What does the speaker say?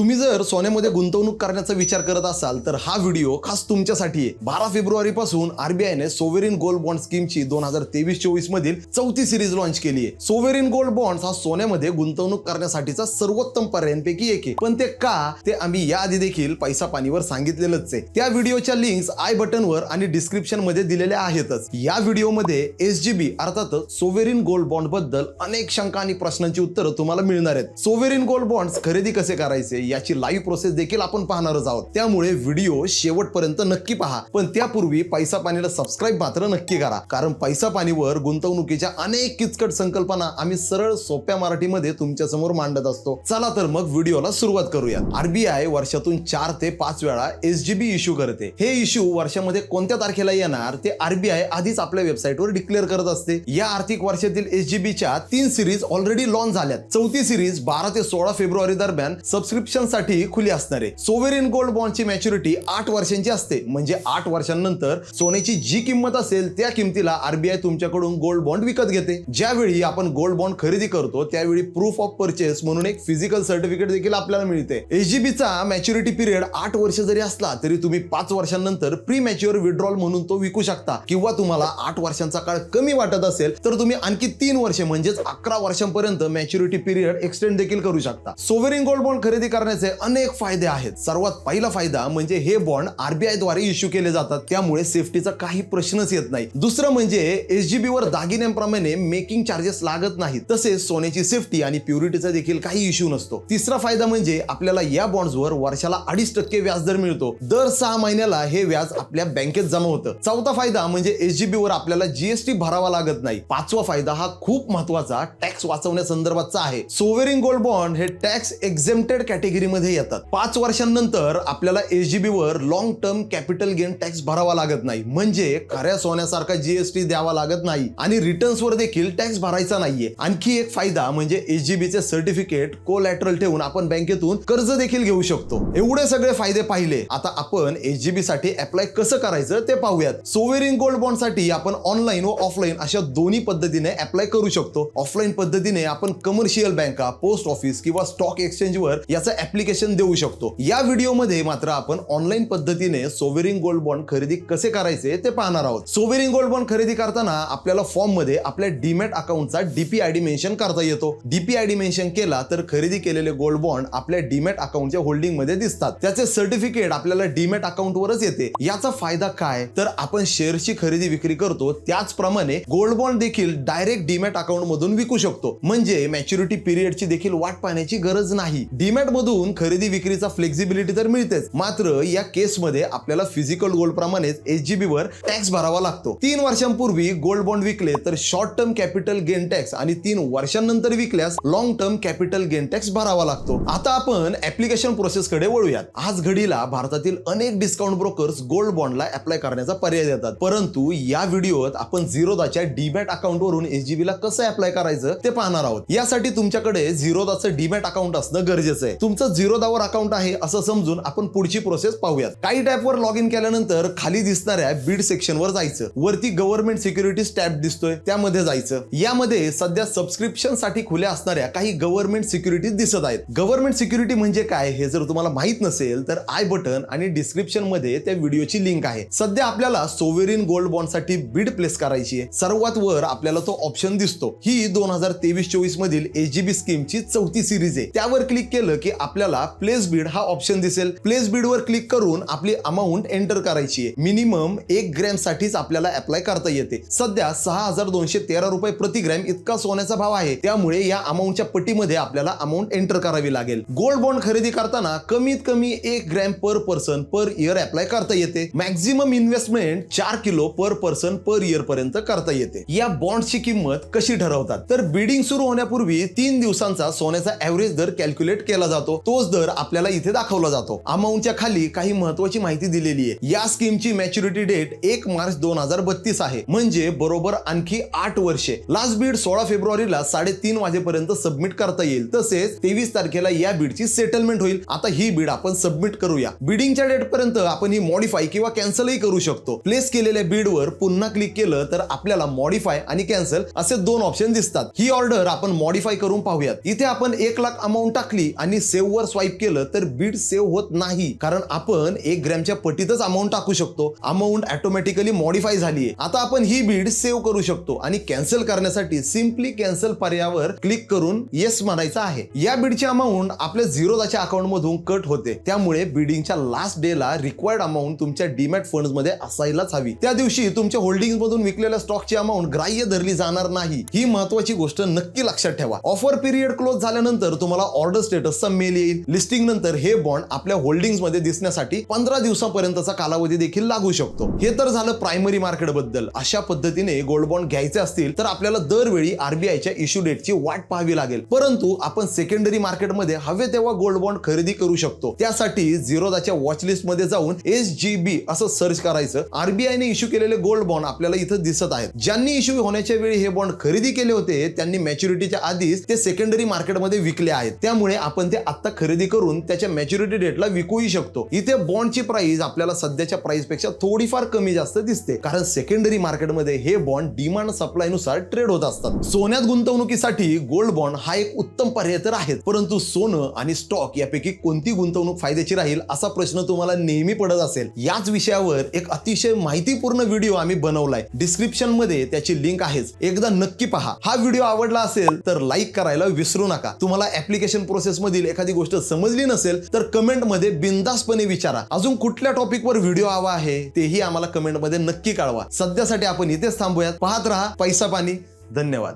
तुम्ही जर सोन्यामध्ये गुंतवणूक करण्याचा विचार करत असाल तर हा व्हिडिओ खास तुमच्यासाठी आहे. बारा फेब्रुवारी पासून आरबीआयने सोवेरिन गोल्ड बॉन्ड स्कीमची दोन हजार तेवीस चोवीस मधील चौथी सिरीज लॉन्च केली आहे. सोवेरिन गोल्ड बॉन्ड हा सोन्यामध्ये गुंतवणूक करण्यासाठीचा सर्वोत्तम पर्यायांपैकी एक आहे. पण ते का ते आम्ही याआधी देखील पैसा पाणीवर सांगितलेलंच आहे. त्या व्हिडिओच्या लिंक्स आय बटनवर आणि डिस्क्रिप्शनमध्ये दिलेल्या आहेतच. या व्हिडिओमध्ये एस जी बी अर्थातच सोवेरिन गोल्ड बॉन्डबद्दल अनेक शंका आणि प्रश्नांची उत्तरं तुम्हाला मिळणार आहेत. सोवेरिन गोल्ड बॉन्ड्स खरेदी कसे करायचे? याची लाईव्ह प्रोसेस देखील आपण पाहणारच आहोत. त्यामुळे व्हिडिओ शेवटपर्यंत नक्की पहा. पण त्यापूर्वी पैसा पाणीला सबस्क्राईब मात्र नक्की करा. कारण पैसा पाणीवर गुंतवणुकीच्या अनेक किचकट संकल्पना आम्ही सरळ सोप्या मराठीमध्ये तुमच्यासमोर मांडत असतो. चला तर मग व्हिडिओला सुरुवात करूया आरबीआय वर्षातून चार ते पाच वेळा एस जी बी इश्यू करते. हे इश्यू वर्षामध्ये कोणत्या तारखेला येणार ते आरबीआय आधीच आपल्या वेबसाईटवर डिक्लेअर करत असते. या आर्थिक वर्षातील एस जी तीन सिरीज ऑलरेडी लॉन्च झाल्यात. चौथी सिरीज बारा ते सोळा फेब्रुवारी दरम्यान सबस्क्रिप्शन सबस्क्रिप्शनसाठी खुली असणारे. सोवेरिन गोल्ड बॉन्डची मॅच्युरिटी आठ वर्षांची असते. म्हणजे आठ वर्षांनंतर सोन्याची जी किंमत असेल त्या किमतीला आरबीआय तुमच्याकडून गोल्ड बॉन्ड विकत घेते. ज्यावेळी आपण गोल्ड बॉन्ड खरेदी करतो त्यावेळी प्रूफ ऑफ परचेस म्हणून एक फिजिकल सर्टिफिकेट देखील आपल्याला मिळते. एसजीबीचा मॅच्युरिटी पिरियड आठ वर्ष जरी असला तरी तुम्ही पाच वर्षांनंतर प्री मॅच्युअर विड्रॉल म्हणून तो विकू शकता. किंवा तुम्हाला आठ वर्षांचा काळ कमी वाटत असेल तर तुम्ही आणखी तीन वर्षे म्हणजेच अकरा वर्षांपर्यंत मॅच्युरिटी पिरियड एक्सटेंड देखील करू शकता. सोवेरिंग गोल्ड बॉन्ड खरेदी करण्याचे अनेक फायदे आहेत. सर्वात पहिला फायदा म्हणजे हे बॉन्ड आरबीआयद्वारे इश्यू केले जातात. त्यामुळे सेफ्टीचा काही प्रश्नच येत नाही. दुसरं म्हणजे एसजीबी वर दागिन्यांप्रमाणे मेकिंग चार्जेस लागत नाही तसेच सोन्याची सेफ्टी आणि प्युरिटीचा देखील काही इश्यू नसतो. तिसरा फायदा म्हणजे आपल्याला या बॉन्ड्सवर वर्षाला अडीच टक्के व्याजदर मिळतो. दर सहा महिन्याला हे व्याज आपल्या बँकेत जमा होतं. चौथा फायदा म्हणजे एसजीबी वर आपल्याला जीएसटी भरावा लागत नाही. पाचवा फायदा हा खूप महत्त्वाचा टॅक्स वाचवण्यासंदर्भातचा आहे. सोवेरिंग गोल्ड बॉन्ड हे टॅक्स एक्झेम्प्टेड कॅटेगरीमध्ये येतात. पाच वर्षांनंतर आपल्याला एसजीबी वर long term capital gain tax भरावा लागत नाही. म्हणजे खऱ्या सोन्यासारखा जीएसटी द्यावा लागत नाही. आणि रिटर्न्स वर देखील टॅक्स भरायचा नाहीये. आणखी एक फायदा म्हणजे एसजीबीचे सर्टिफिकेट कोलॅटरल ठेवून आपण बँकेतून कर्ज देखील घेऊ शकतो. एवढे सगळे फायदे पाहिले. आता आपण एसजीबी साठी अप्लाय कसं करायचं ते पाहूयात. सोवेरिंग गोल्ड बॉन्डसाठी आपण ऑनलाईन व ऑफलाईन अशा दोन्ही पद्धतीने अप्लाय करू शकतो. ऑफलाईन पद्धतीने आपण कमर्शियल बँका पोस्ट ऑफिस किंवा स्टॉक एक्सचेंजवर याचा ऍप्लिकेशन देऊ शकतो. या व्हिडिओमध्ये मात्र आपण ऑनलाईन पद्धतीने सोवेरिंग गोल्ड बॉन्ड खरेदी कसे करायचे ते पाहणार आहोत. सोवेरिंग गोल्ड बॉन्ड खरेदी करताना आपल्याला फॉर्ममध्ये आपल्या डीमॅट अकाउंटचा डीपी आयडी मेन्शन करता येतो. डीपी आयडी मेन्शन केला तर खरेदी केलेले गोल्ड बॉन्ड आपल्या डीमॅट अकाउंटच्या होल्डिंगमध्ये दिसतात. त्याचे सर्टिफिकेट आपल्याला डीमॅट अकाउंटवरच येते. याचा फायदा काय? तर आपण शेअरची खरेदी विक्री करतो. त्याचप्रमाणे गोल्ड बॉन्ड देखील डायरेक्ट डीमॅट अकाउंट मधून विकू शकतो. म्हणजे मॅच्युरिटी पिरियडची देखील वाट पाहण्याची गरज नाही. डीमॅट मधून खरेदी विक्रीचा फ्लेक्झिबिलिटी तर मिळतेच. मात्र या केसमध्ये आपल्याला फिजिकल गोल्ड प्रमाणेच एसजीबी वर टॅक्स भरावा लागतो. तीन वर्षांपूर्वी गोल्ड बॉन्ड विकले तर short term capital gain tax आणि तीन वर्षांनंतर विकल्यास long term capital gain tax भरावा लागतो. आता आपण ऍप्लिकेशन प्रोसेस कडे वळूयात. आज घडीला भारतातील अनेक डिस्काउंट ब्रोकर्स गोल्ड बॉन्डला अप्लाय करण्याचा पर्याय देतात. परंतु या व्हिडिओत आपण झिरोदाच्या डीमॅट अकाउंट वरून एसजीबी ला कसं अप्लाय करायचं ते पाहणार आहोत. यासाठी तुमच्याकडे झिरोदाचं डीमॅट अकाउंट असणं गरजेचं आहे. तुमचं झिरो दावर अकाउंट आहे असं समजून आपण पुढची प्रोसेस पाहूयात. काही टॅपवर लॉग इन केल्यानंतर खाली दिसणाऱ्या बीड सेक्शन वर जायचं. वरती गव्हर्नमेंट सिक्युरिटीज टॅब दिसतोय त्यामध्ये जायचं. यामध्ये सध्या सबस्क्रिप्शनसाठी खुल्या असणाऱ्या काही गव्हर्नमेंट सिक्युरिटीज दिसत आहेत. गव्हर्नमेंट सिक्युरिटी म्हणजे काय हे जर तुम्हाला माहीत नसेल तर आय बटन आणि डिस्क्रिप्शनमध्ये त्या व्हिडिओची लिंक आहे. सध्या आपल्याला सोवेरिन गोल्ड बॉन्डसाठी बीड प्लेस करायची आहे. सर्वात वर आपल्याला तो ऑप्शन दिसतो. ही दोन हजार तेवीस चोवीस मधील एचजीबी स्कीमची चौथी सिरीज आहे. त्यावर क्लिक केलं की आपल्याला प्लेस बीड हा ऑप्शन दिसेल. प्लेस बीड वर क्लिक करून आपली अमाऊंट एंटर करायची आहे. मिनिमम एक ग्रॅम साठीच आपल्याला अप्लाय करता येते. सध्या सहा हजार दोनशे तेरा रुपये प्रति ग्रॅम इतका सोन्याचा भाव आहे. त्यामुळे या अमाऊंटच्या पटीमध्ये आपल्याला अमाऊंट एंटर करावी लागेल. गोल्ड बॉन्ड खरेदी करताना कमीत कमी एक gram per person per year apply करता येते. मॅक्झिमम इन्व्हेस्टमेंट चार kilo per person per year पर्यंत करता येते. या बॉन्डची किंमत कशी ठरवतात? तर बिडिंग सुरू होण्यापूर्वी तीन दिवसांचा सोन्याचा ऍव्हरेज दर कॅल्क्युलेट केला जातो. तोच दर आपल्याला इथे दाखवला जातो. अमाऊंटच्या खाली काही महत्वाची माहिती दिलेली आहे. या स्कीमची मॅच्युरिटी डेट एक मार्च दोन हजार बत्तीस आहे. म्हणजे बरोबर आणखी आठ वर्षे. लास्ट बीड सोळा फेब्रुवारीला साडेतीन वाजेपर्यंत सबमिट करता येईल. तसेच तेवीस तारखेला या बीडची सेटलमेंट होईल. आता ही बीड आपण सबमिट करूया. बिडिंगच्या डेट पर्यंत आपण ही मॉडीफाय किंवा कॅन्सलही करू शकतो. प्लेस केलेल्या बीडवर पुन्हा क्लिक केलं तर आपल्याला मॉडीफाय आणि कॅन्सल असे दोन ऑप्शन दिसतात. ही ऑर्डर आपण मॉडीफाय करून पाहूयात. इथे आपण एक लाख अमाऊंट टाकली आणि सेव्ह सेव्हवर स्वाईप केलं तर बीड सेव्ह होत नाही. कारण आपण एक ग्रॅमच्या पटीतच अमाऊंट टाकू शकतो. अमाऊंट ऑटोमॅटिकली मॉडिफाय झाली आहे आता आपण ही बीड सेव्ह करू शकतो आणि कॅन्सल करण्यासाठी सिम्पली कॅन्सल पर्यायावर क्लिक करून येस म्हणायचं आहे. या बीडची अमाऊंट आपल्या झिरोदाच्या अकाउंट मधून कट होते. त्यामुळे बिडिंगच्या लास्ट डेला रिक्वायर्ड अमाऊंट तुमच्या डीमॅट फंडमध्ये असायलाच हवी. त्या दिवशी तुमच्या होल्डिंग मधून विकलेल्या स्टॉकची अमाऊंट ग्राह्य धरली जाणार नाही. ही महत्वाची गोष्ट नक्की लक्षात ठेवा. ऑफर पिरियड क्लोज झाल्यानंतर तुम्हाला ऑर्डर स्टेटसचा मेल येईल लिस्टिंग नंतर हे बॉन्ड आपल्या होल्डिंगमध्ये दिसण्यासाठी पंधरा दिवसापर्यंतचा कालावधी देखील लागू शकतो. हे तर झालं प्रायमरी मार्केटबद्दल. अशा पद्धतीने गोल्ड बॉन्ड घ्यायचे असतील तर आपल्याला दरवेळी आरबीआयच्या इश्यू डेटची वाट पाहावी लागेल. परंतु आपण सेकंडरी मार्केटमध्ये हवे तेव्हा गोल्ड बॉन्ड खरेदी करू शकतो. त्यासाठी झिरोदाच्या वॉचलिस्टमध्ये जाऊन एस जी बी असं सर्च करायचं. आरबीआयने इश्यू केलेले गोल्ड बॉन्ड आपल्याला इथं दिसत आहेत. ज्यांनी इश्यू होण्याच्या वेळी हे बॉन्ड खरेदी केले होते त्यांनी मॅच्युरिटीच्या आधीच ते सेकंडरी मार्केटमध्ये विकले आहेत. त्यामुळे आपण ते आता खरेदी करून त्याच्या मॅच्युरिटी डेटला विकूही शकतो. इथे बॉन्डची प्राइस आपल्याला सध्याच्या प्राइसपेक्षा थोडीफार कमी जास्त दिसते. कारण सेकंडरी मार्केटमध्ये हे बॉन्ड डिमांड सप्लायनुसार ट्रेड होत असतात. सोन्यात गुंतवणुकीसाठी गोल्ड बॉन्ड हा एक उत्तम पर्याय तर आहे परंतु सोनं आणि स्टॉक यापैकी कोणती गुंतवणूक फायद्याची राहील असा प्रश्न तुम्हाला नेहमी पडत असेल. याच विषयावर एक अतिशय माहितीपूर्ण व्हिडिओ आम्ही बनवलाय. डिस्क्रिप्शनमध्ये त्याची लिंक आहेच. एकदा नक्की पहा. हा व्हिडिओ आवडला असेल तर लाईक करायला विसरू नका. तुम्हाला ऍप्लिकेशन प्रोसेस मधील एखादी गोष्ट समजली नसेल तर कमेंटमध्ये बिंदासपणे विचारा. अजून कुठल्या टॉपिकवर व्हिडिओ हवा आहे तेही आम्हाला कमेंटमध्ये नक्की कळवा. सध्यासाठी आपण इथेच थांबूयात. पाहत राहा पैसा पाणी. धन्यवाद.